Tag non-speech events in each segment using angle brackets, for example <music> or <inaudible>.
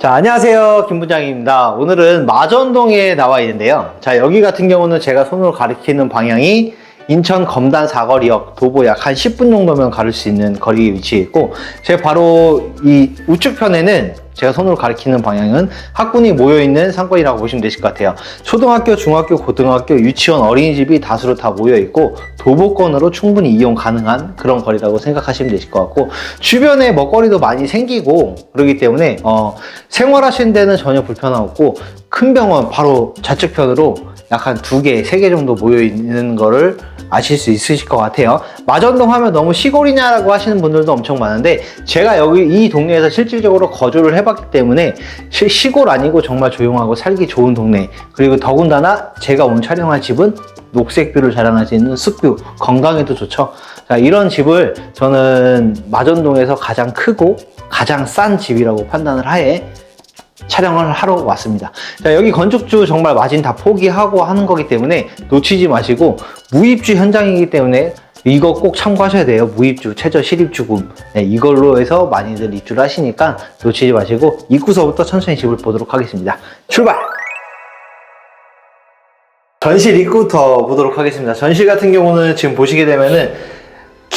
자, 안녕하세요. 김 부장입니다. 오늘은 마전동에 나와 있는데요. 자, 여기 같은 경우는 제가 손으로 가리키는 방향이 인천 검단 사거리역 도보 약 한 10분 정도면 가를 수 있는 거리에 위치해 있고, 제가 바로 이 우측편에는 제가 손으로 가리키는 방향은 학군이 모여있는 상권이라고 보시면 되실 것 같아요. 초등학교, 중학교, 고등학교, 유치원, 어린이집이 다수로 다 모여있고, 도보권으로 충분히 이용 가능한 그런 거리라고 생각하시면 되실 것 같고, 주변에 먹거리도 많이 생기고, 그러기 때문에, 어, 생활하시는 데는 전혀 불편함 없고, 큰 병원 바로 좌측편으로 약 한 두 개, 세 개 정도 모여 있는 거를 아실 수 있으실 것 같아요. 마전동 하면 너무 시골이냐라고 하시는 분들도 엄청 많은데 제가 여기 이 동네에서 실질적으로 거주를 해봤기 때문에 시, 시골 아니고 정말 조용하고 살기 좋은 동네 그리고 더군다나 제가 오늘 촬영한 집은 녹색뷰를 자랑할 수 있는 숲뷰 건강에도 좋죠. 자, 이런 집을 저는 마전동에서 가장 크고 가장 싼 집이라고 판단을 하에 촬영을 하러 왔습니다. 자, 여기 건축주 정말 마진 다 포기하고 하는 거기 때문에 놓치지 마시고 무입주 현장이기 때문에 이거 꼭 참고하셔야 돼요. 무입주, 최저 실입주금. 네, 이걸로 해서 많이들 입주를 하시니까 놓치지 마시고 입구서부터 천천히 집을 보도록 하겠습니다. 출발! 전실 입구부터 보도록 하겠습니다. 전실 같은 경우는 지금 보시게 되면은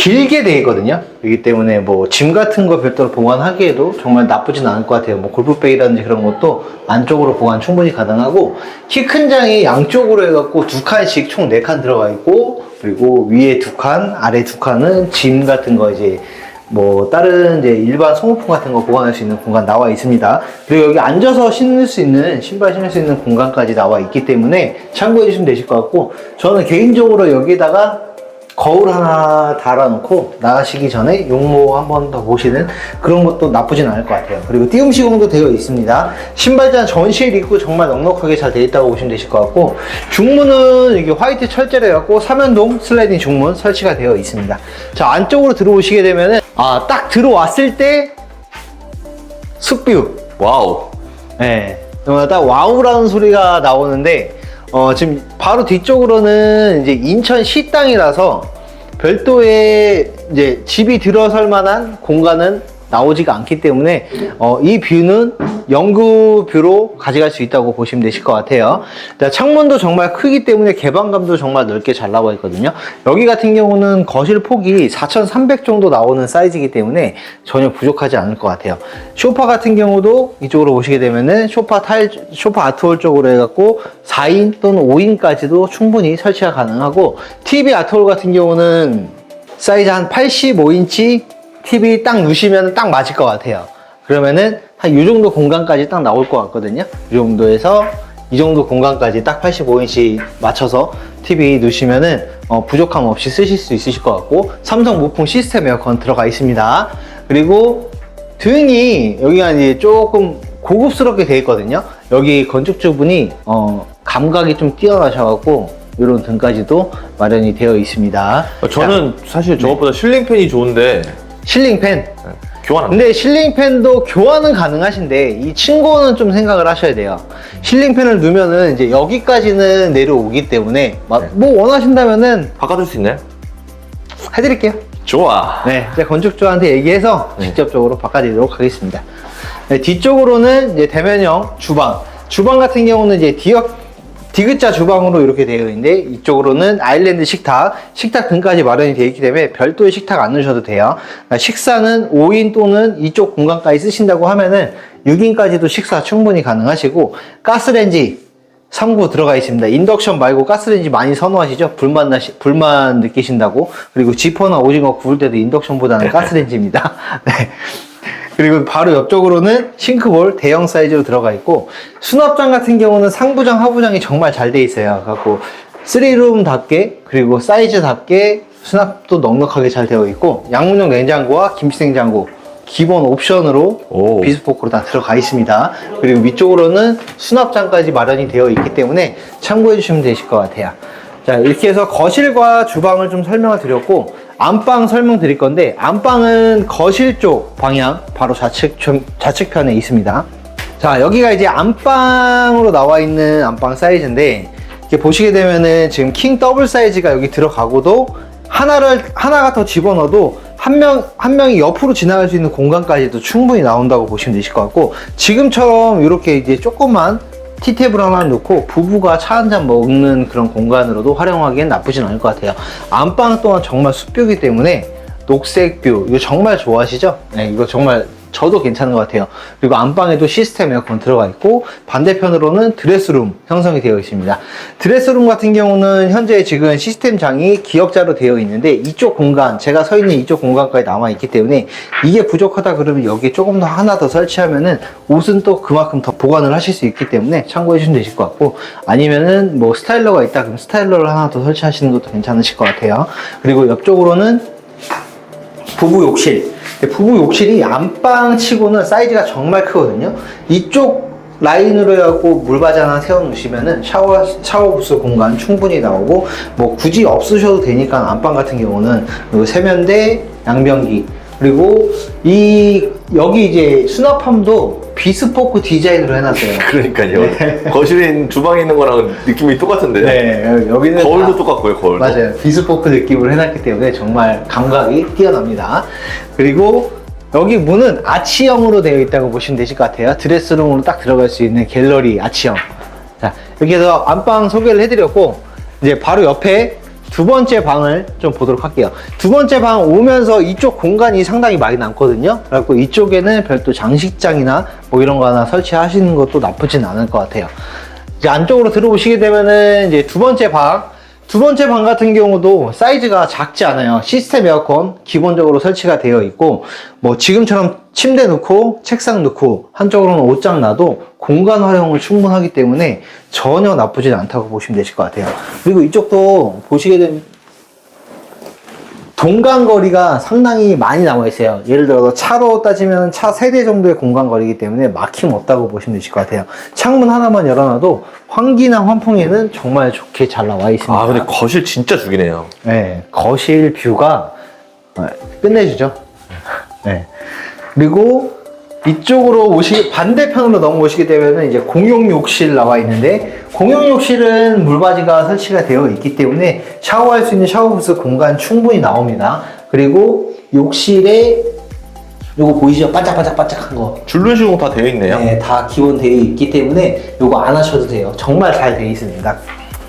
길게 돼 있거든요. 그렇기 때문에 뭐 짐 같은 거 별도로 보관하기에도 정말 나쁘진 않을 것 같아요. 뭐 골프백이라든지 그런 것도 안쪽으로 보관 충분히 가능하고 키 큰 장이 양쪽으로 해갖고 두 칸씩 총 네 칸 들어가 있고 그리고 위에 두 칸, 아래 두 칸은 짐 같은 거 이제 뭐 다른 이제 일반 소모품 같은 거 보관할 수 있는 공간 나와 있습니다. 그리고 여기 앉아서 신을 수 있는 신발 신을 수 있는 공간까지 나와 있기 때문에 참고해 주시면 되실 것 같고 저는 개인적으로 여기다가 거울 하나 달아놓고 나가시기 전에 용모 한 번 더 보시는 그런 것도 나쁘진 않을 것 같아요. 그리고 띄움 시공도 되어 있습니다. 신발장 전실 있고 정말 넉넉하게 잘 되어 있다고 보시면 되실 것 같고 중문은 이게 화이트 철제로 해갖고 삼연동 슬라이딩 중문 설치가 되어 있습니다. 자 안쪽으로 들어오시게 되면은 아 딱 들어왔을 때 숲뷰 와우. 네. 정말 딱 와우라는 소리가 나오는데, 어, 지금 바로 뒤쪽으로는 이제 인천 시 땅이라서 별도의 이제 집이 들어설 만한 공간은 나오지가 않기 때문에, 어, 이 뷰는 영구 뷰로 가져갈 수 있다고 보시면 되실 것 같아요. 자, 창문도 정말 크기 때문에 개방감도 정말 넓게 잘 나와 있거든요. 여기 같은 경우는 거실 폭이 4,300 정도 나오는 사이즈이기 때문에 전혀 부족하지 않을 것 같아요. 소파 같은 경우도 이쪽으로 보시게 되면은 소파 타일, 소파 아트홀 쪽으로 해갖고 4인 또는 5인까지도 충분히 설치가 가능하고 TV 아트홀 같은 경우는 사이즈 한 85인치 TV 딱 누시면 딱 맞을 것 같아요. 그러면은 한 이 정도 공간까지 딱 나올 것 같거든요. 이 정도에서 이 정도 공간까지 딱 85인치 맞춰서 TV 누시면은 어, 부족함 없이 쓰실 수 있으실 것 같고 삼성 무풍 시스템 에어컨 들어가 있습니다. 그리고 등이 여기가 이제 조금 고급스럽게 되어 있거든요. 여기 건축주분이 어, 감각이 좀 뛰어나셔갖고 이런 등까지도 마련이 되어 있습니다. 어, 저는 사실 저것보다 실링팬이 좋은데 실링팬. 교환 안 근데 실링팬도 교환은 가능하신데 이 친구는 좀 생각을 하셔야 돼요. 실링팬을 넣으면은 이제 여기까지는 내려오기 때문에 막뭐 원하신다면은 바꿔줄 수 있나요? 해드릴게요. 좋아. 네, 제가 건축주한테 얘기해서 네. 직접적으로 바꿔드리도록 하겠습니다. 네, 뒤쪽으로는 이제 대면형 주방. 주방 같은 경우는 이제 디귿, 디귿자 주방으로 이렇게 되어 있는데 이쪽으로는 아일랜드 식탁, 식탁 등까지 마련이 되어 있기 때문에 별도의 식탁 안 넣으셔도 돼요. 그러니까 식사는 5인 또는 이쪽 공간까지 쓰신다고 하면은 6인까지도 식사 충분히 가능하시고 가스렌지 3구 들어가 있습니다. 인덕션 말고 가스레인지 많이 선호하시죠? 불만 나시, 불만 느끼신다고. 그리고 지퍼나 오징어 구울 때도 인덕션보다는 <laughs> 가스레인지입니다. <laughs> 네. 그리고 바로 옆쪽으로는 싱크볼 대형 사이즈로 들어가 있고 수납장 같은 경우는 상부장, 하부장이 정말 잘 돼 있어요. 갖고 3룸답게 그리고 사이즈답게 수납도 넉넉하게 잘 되어 있고 양문형 냉장고와 김치 냉장고 기본 옵션으로 오. 비스포크로 다 들어가 있습니다. 그리고 위쪽으로는 수납장까지 마련이 되어 있기 때문에 참고해 주시면 되실 것 같아요. 자, 이렇게 해서 거실과 주방을 좀 설명을 드렸고, 안방 설명 드릴 건데, 안방은 거실 쪽 방향, 바로 좌측, 좌측편에 있습니다. 자, 여기가 이제 안방으로 나와 있는 안방 사이즈인데, 이렇게 보시게 되면은 지금 킹 더블 사이즈가 여기 들어가고도, 하나를, 하나가 더 집어넣어도 한 명, 한 명이 옆으로 지나갈 수 있는 공간까지도 충분히 나온다고 보시면 되실 것 같고, 지금처럼 이렇게 이제 조그만 티탭을 하나 놓고 부부가 차 한 잔 먹는 그런 공간으로도 활용하기엔 나쁘진 않을 것 같아요. 안방 또한 정말 숲뷰기 때문에 녹색 뷰, 이거 정말 좋아하시죠? 네, 이거 정말 저도 괜찮은 것 같아요. 그리고 안방에도 시스템 에어컨 들어가 있고 반대편으로는 드레스룸 형성이 되어 있습니다. 드레스룸 같은 경우는 현재 지금 시스템 장이 기역자로 되어 있는데 이쪽 공간, 제가 서 있는 이쪽 공간까지 남아 있기 때문에 이게 부족하다 그러면 여기에 조금 더 하나 더 설치하면은 옷은 또 그만큼 더 보관을 하실 수 있기 때문에 참고해 주시면 되실 것 같고 아니면은 뭐 스타일러가 있다 그럼 스타일러를 하나 더 설치하시는 것도 괜찮으실 것 같아요. 그리고 옆쪽으로는 부부 욕실. 부부 욕실이 안방 치고는 사이즈가 정말 크거든요. 이쪽 라인으로 해갖고 물바지 하나 세워놓으시면은 샤워, 샤워 부스 공간 충분히 나오고, 뭐 굳이 없으셔도 되니까 안방 같은 경우는 요 세면대, 양변기, 그리고 이, 여기 이제 수납함도 비스포크 디자인으로 해놨어요. <laughs> 그러니까요. 거실에 있는 주방에 있는 거랑 느낌이 똑같은데. 네, 여기는 거울도 다- 똑같고요, 거울도. 맞아요. 비스포크 느낌으로 해놨기 때문에 정말 감각이 뛰어납니다. 그리고 여기 문은 아치형으로 되어 있다고 보시면 되실 것 같아요. 드레스룸으로 딱 들어갈 수 있는 갤러리 아치형. 자, 이렇게 해서 안방 소개를 해드렸고, 이제 바로 옆에 두 번째 방을 좀 보도록 할게요. 두 번째 방 오면서 이쪽 공간이 상당히 많이 남거든요. 그래갖고 이쪽에는 별도 장식장이나 뭐 이런 거 하나 설치하시는 것도 나쁘진 않을 것 같아요. 이제 안쪽으로 들어오시게 되면은 이제 두 번째 방, 두 번째 방 같은 경우도 사이즈가 작지 않아요. 시스템 에어컨 기본적으로 설치가 되어 있고, 뭐 지금처럼 침대 넣고 책상 넣고 한쪽으로는 옷장 놔도 공간 활용을 충분하기 때문에 전혀 나쁘진 않다고 보시면 되실 것 같아요. 그리고 이쪽도 보시게 되면 동간 거리가 상당히 많이 남아 있어요. 예를 들어서 차로 따지면 차세대 정도의 공간 거리이기 때문에 막힘 없다고 보시면 되실 것 같아요. 창문 하나만 열어놔도 환기나 환풍에는 정말 좋게 잘 나와 있습니다. 아, 근데 거실 진짜 죽이네요. 네, 거실 뷰가 어, 끝내주죠. 네. 그리고 이쪽으로 오시 반대편으로 넘어오시게 되면은 이제 공용 욕실 나와 있는데 공용 욕실은 물바지가 설치가 되어 있기 때문에 샤워할 수 있는 샤워부스 공간 충분히 나옵니다. 그리고 욕실에 요거 보이시죠? 반짝반짝반짝한 거. 줄눈 시공 다 되어 있네요. 네, 다 기본 되어 있기 때문에 요거 안 하셔도 돼요. 정말 잘 되어 있습니다.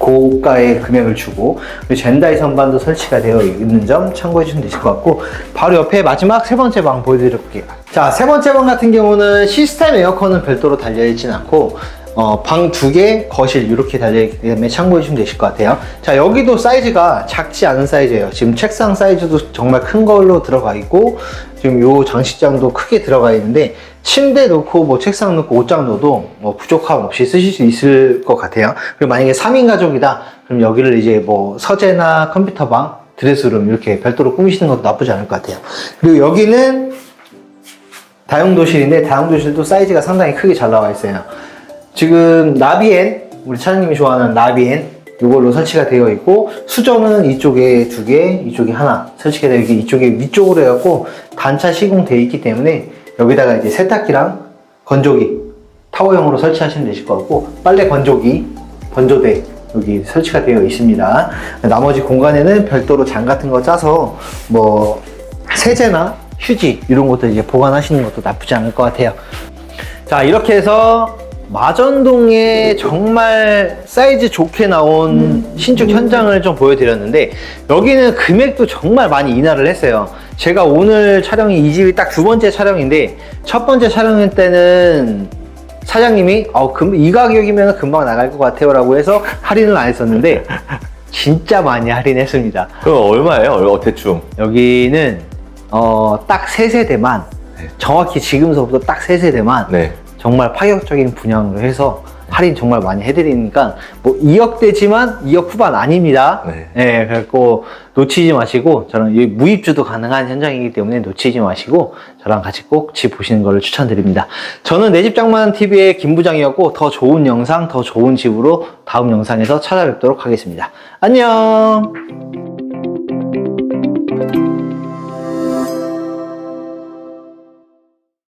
고가의 금액을 주고 젠다이 선반도 설치가 되어 있는 점 참고해 주시면 되실 것 같고 바로 옆에 마지막 세 번째 방 보여드릴게요. 자, 세 번째 방 같은 경우는 시스템 에어컨은 별도로 달려 있진 않고 어, 방 두 개, 거실 이렇게 달려있기 때문에 참고해 주시면 되실 것 같아요. 자, 여기도 사이즈가 작지 않은 사이즈예요. 지금 책상 사이즈도 정말 큰 걸로 들어가 있고 지금 요 장식장도 크게 들어가 있는데 침대 놓고 뭐 책상 놓고 옷장 놓어도 뭐 부족함 없이 쓰실 수 있을 것 같아요. 그리고 만약에 3인 가족이다 그럼 여기를 이제 뭐 서재나 컴퓨터방, 드레스룸 이렇게 별도로 꾸미시는 것도 나쁘지 않을 것 같아요. 그리고 여기는 다용도실인데 다용도실도 사이즈가 상당히 크게 잘 나와 있어요. 지금 나비엔 우리 차장님이 좋아하는 나비엔 이걸로 설치가 되어 있고 수전은 이쪽에 두 개, 이쪽에 하나 설치가 되어 있고 이쪽에 위쪽으로 해갖고 단차 시공되어 있기 때문에 여기다가 이제 세탁기랑 건조기 타워형으로 설치하시면 되실 것 같고 빨래 건조기, 건조대 여기 설치가 되어 있습니다. 나머지 공간에는 별도로 장 같은 거 짜서 뭐 세제나 휴지 이런 것들 이제 보관하시는 것도 나쁘지 않을 것 같아요. 자 이렇게 해서 마전동에 정말 사이즈 좋게 나온 신축 현장을 좀 보여드렸는데 여기는 금액도 정말 많이 인하를 했어요 제가 오늘 촬영이 이 집이 딱 두 번째 촬영인데 첫 번째 촬영 때는 사장님이 어, 금, 이 가격이면 금방 나갈 것 같아요 라고 해서 할인을 안 했었는데 <laughs> 진짜 많이 할인했습니다 그럼 얼마예요? 얼마, 대충. 여기는 어, 딱 세 세대만 정확히 지금서부터 딱 세 세대만 네. 정말 파격적인 분양으로 해서 할인 정말 많이 해드리니까 뭐 2억대지만 2억 후반 아닙니다. 네. 네, 그래갖고 놓치지 마시고 저는 이 무입주도 가능한 현장이기 때문에 놓치지 마시고 저랑 같이 꼭 집 보시는 것을 추천드립니다. 저는 내 집 장만 TV의 김 부장이었고 더 좋은 영상, 더 좋은 집으로 다음 영상에서 찾아뵙도록 하겠습니다. 안녕.